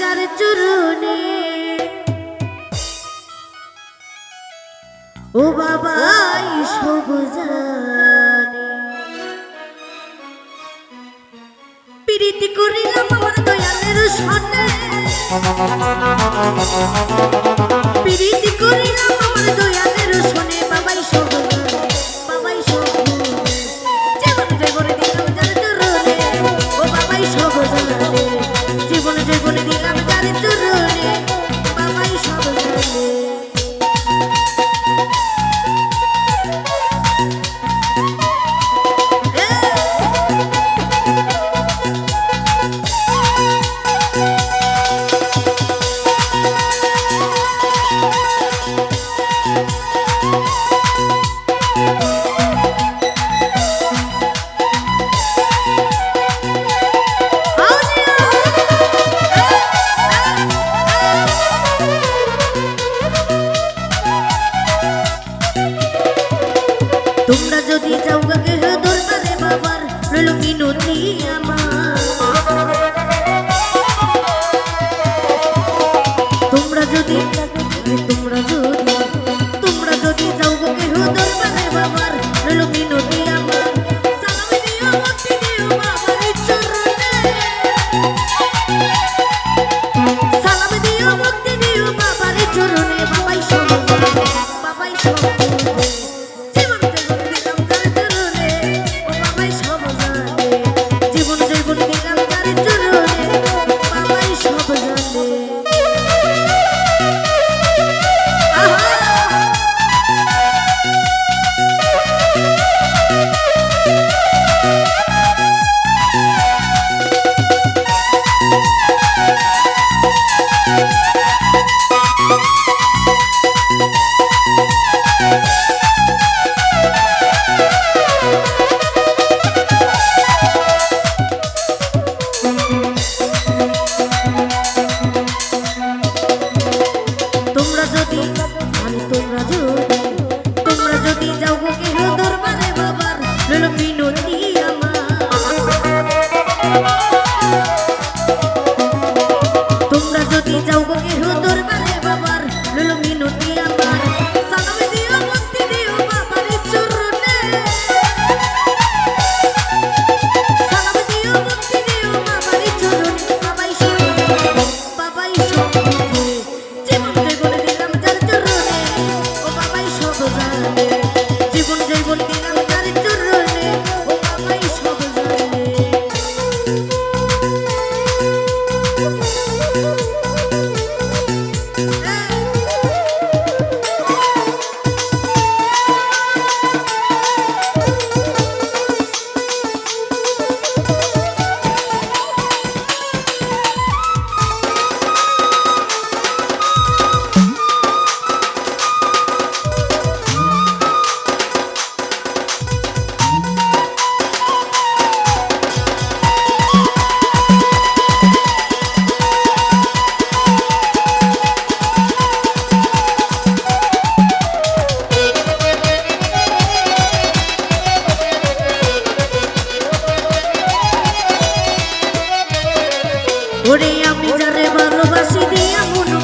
যার চরণে। ও বাবা সব জানে প্রীতি করিলাম আমার দয়ালের সনে। প্রীতি করিলাম আমার দয়ালের সনে, বাবাই সব তোমরা যদি তোমরা যদি যাও কেহ দরবারে বাবার রইল তোমরা যদি যাও গো কেহ দরবারে বাবার রইল মিনতি আমার। আমি যারে ভালোবাসি দিয়া মনো